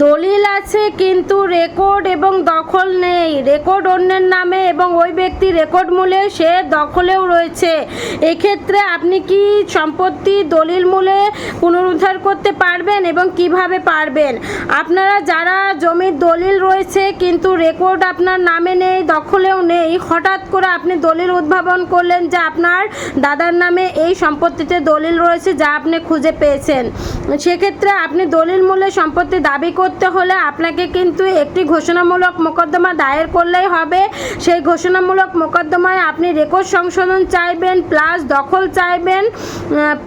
দলিল আছে, কিন্তু রেকর্ড এবং দখল নেই। রেকর্ড অন্যের নামে এবং ওই ব্যক্তি রেকর্ড মূলে সে দখলেও রয়েছে। এক্ষেত্রে আপনি কি সম্পত্তি দলিল মূলে পুনরুদ্ধার করতে পারবেন এবং কীভাবে পারবেন? আপনারা যারা জমির দলিল রয়েছে, কিন্তু রেকর্ড আপনার নামে নেই, দখলেও নেই, হঠাৎ করে আপনি দলিল উদ্ভাবন করলেন যে আপনার দাদার নামে এই সম্পত্তিতে দলিল রয়েছে যা আপনি খুঁজে পেয়েছেন। সেক্ষেত্রে আপনি দলিল মূল্যে সম্পত্তি দাবি করতে হলে আপনাকে কিন্তু একটি ঘোষণামূলক মোকদ্দমা দায়ের করলেই হবে। সেই ঘোষণামূলক মোকদ্দমায় আপনি রেকর্ড সংশোধন চাইবেন প্লাস দখল চাইবেন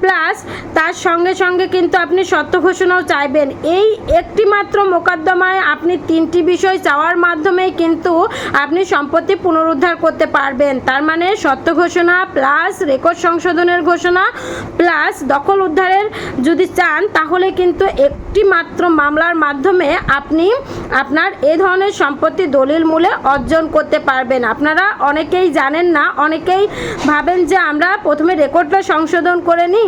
প্লাস তার সঙ্গে সঙ্গে কিন্তু আপনি সত্য ঘোষণাও চাইবেন। এই একটি মাত্র মোকদ্দমায় আপনি তিনটি বিষয় চাওয়ার মাধ্যমেই কিন্তু আপনি সম্পত্তি পুনরুদ্ধার করতে পারবেন। তার মানে সত্য ঘোষণা, প্লাস রেকর্ড সংশোধনের ঘোষণা, প্লাস দখল উদ্ধারের যদি চান, তাহলে কিন্তু একটি মাত্র মামলার মাধ্যমে আপনি আপনার এ ধরনের সম্পত্তি দলিল মূলে অর্জন করতে পারবেন। আপনারা অনেকেই জানেন না, অনেকেই ভাবেন যে আমরা প্রথমে রেকর্ডটা সংশোধন করে নিই।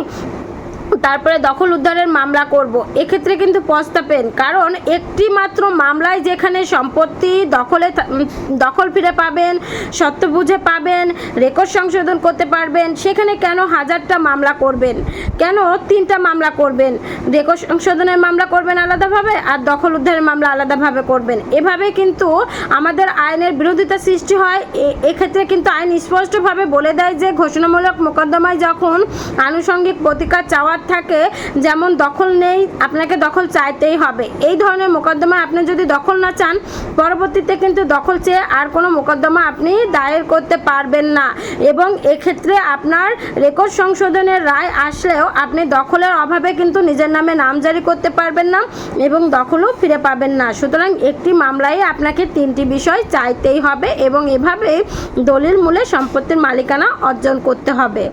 তারপরে দখল উদ্ধারের মামলা করব। এক্ষেত্রে কিন্তু পস্তাবেন। কারণ একটি মাত্র মামলায় যেখানে সম্পত্তি দখলে দখল ফিরে পাবেন, সত্য বুঝে পাবেন, রেকর্ড সংশোধন করতে পারবেন, সেখানে কেন হাজারটা মামলা করবেন? কেন তিনটা মামলা করবেন? রেকর্ড সংশোধনের মামলা করবেন আলাদাভাবে আর দখল উদ্ধারের মামলা আলাদাভাবে করবেন? এভাবে কিন্তু আমাদের আইনের বিরোধিতা সৃষ্টি হয়। এক্ষেত্রে কিন্তু আইন স্পষ্টভাবে বলে দেয় যে, ঘোষণামূলক মোকদ্দমায় যখন আনুষঙ্গিক প্রতিকার চাওয়ার থাকে, যেমন দখল নেই, আপনাকে দখল চাইতেই হবে। এই ধরনের মোকদ্দমা আপনি যদি দখল না চান, পরবর্তীতে কিন্তু দখল চেয়ে আর কোনো মোকদ্দমা আপনি দায়ের করতে পারবেন না। এবং এক্ষেত্রে আপনার রেকর্ড সংশোধনের রায় আসলেও আপনি দখলের অভাবে কিন্তু নিজের নামে নামজারি করতে পারবেন না এবং দখলও ফিরে পাবেন না। সুতরাং একটি মামলায় আপনাকে তিনটি বিষয় চাইতেই হবে এবং এভাবে দলিল মূলে সম্পত্তির মালিকানা অর্জন করতে হবে।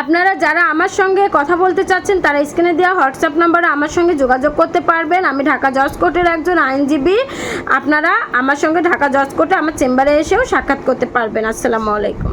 আপনারা যারা আমার সঙ্গে কথা বলতে চাচ্ছেন, তারা স্ক্রিনে দেওয়া হোয়াটসঅ্যাপ নাম্বারে আমার সঙ্গে যোগাযোগ করতে পারবেন। আমি ঢাকা জজ কোর্টের একজন আইনজীবী। আপনারা আমার সঙ্গে ঢাকা জজ কোর্টে আমার চেম্বারে এসেও সাক্ষাৎ করতে পারবেন। আসসালামু আলাইকুম।